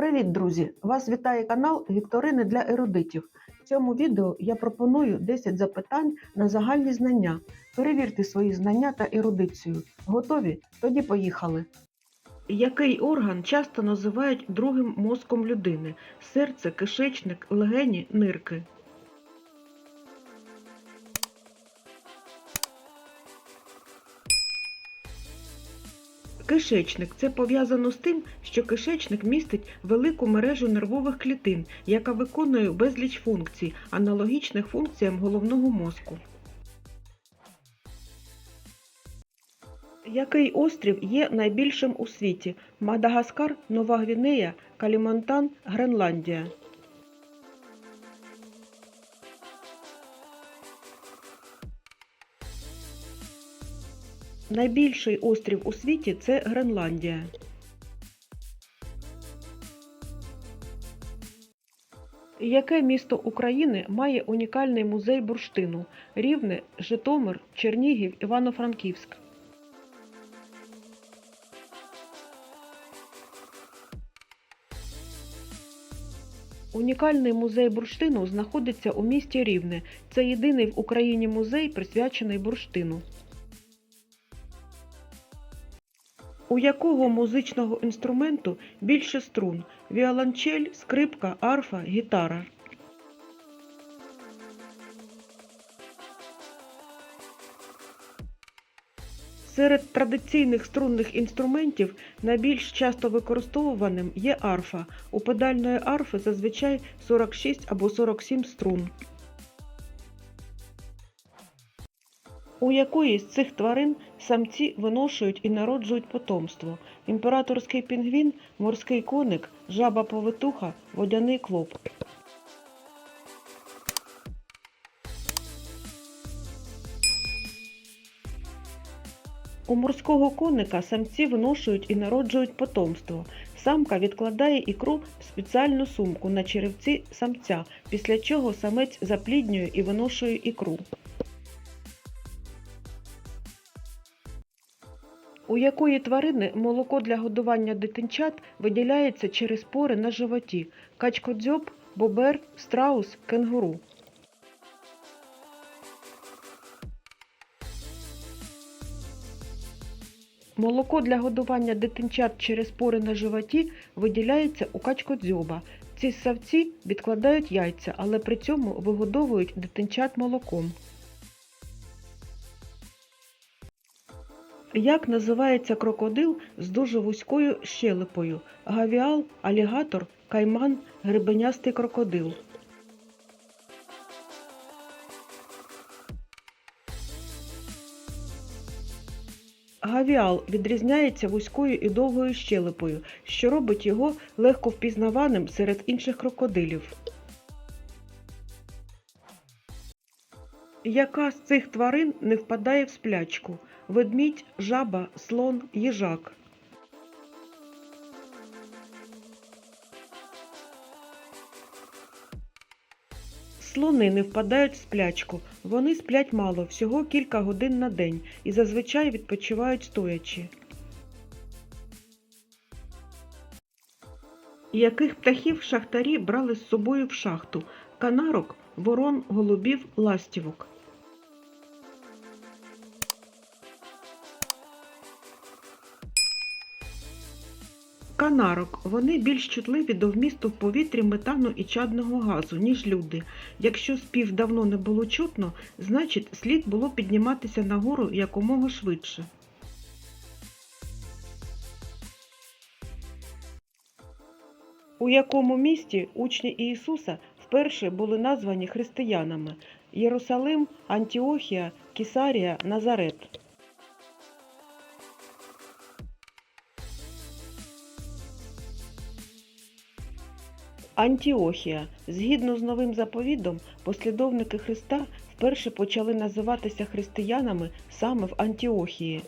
Привіт, друзі! Вас вітає канал Вікторини для ерудитів. В цьому відео я пропоную 10 запитань на загальні знання. Перевірте свої знання та ерудицію. Готові? Тоді поїхали. Який орган часто називають другим мозком людини? Серце, кишечник, легені, нирки. Кишечник це пов'язано з тим, що кишечник містить велику мережу нервових клітин, яка виконує безліч функцій, аналогічних функціям головного мозку. Який острів є найбільшим у світі? Мадагаскар, Нова Гвінея, Калімантан, Гренландія. Найбільший острів у світі це Гренландія. Яке місто України має унікальний музей бурштину? Рівне, Житомир, Чернігів, Івано-Франківськ. Унікальний музей бурштину знаходиться у місті Рівне. Це єдиний в Україні музей, присвячений бурштину. У якого музичного інструменту більше струн? Віолончель, скрипка, арфа, гітара. Серед традиційних струнних інструментів найбільш часто використовуваним є арфа. У педальної арфи зазвичай 46 або 47 струн. У якої з цих тварин самці виношують і народжують потомство? Імператорський пінгвін, морський коник, жаба-повитуха, водяний клоп. У морського коника самці виношують і народжують потомство. Самка відкладає ікру в спеціальну сумку на черевці самця, після чого самець запліднює і виношує ікру. У якої тварини молоко для годування дитинчат виділяється через пори на животі? Качкодзьоб, бобер, страус, кенгуру. Молоко для годування дитинчат через пори на животі виділяється у качкодзьоба. Ці ссавці відкладають яйця, але при цьому вигодовують дитинчат молоком. Як називається крокодил з дуже вузькою щелепою? Гавіал, алігатор, кайман, гребенястий крокодил. Гавіал відрізняється вузькою і довгою щелепою, що робить його легко впізнаваним серед інших крокодилів. Яка з цих тварин не впадає в сплячку? Ведмідь, жаба, слон, їжак. Слони не впадають в сплячку. Вони сплять мало, всього кілька годин на день і зазвичай відпочивають стоячи. Яких птахів шахтарі брали з собою в шахту? Канарок, ворон, голубів, ластівок. Канарок. Вони більш чутливі до вмісту в повітрі метану і чадного газу, ніж люди. Якщо спів давно не було чутно, значить слід було підніматися нагору якомога швидше. У якому місті учні Ісуса вперше були названі християнами? Єрусалим, Антіохія, Кісарія, Назарет. Антіохія. Згідно з новим заповідом, послідовники Христа вперше почали називатися християнами саме в Антіохії.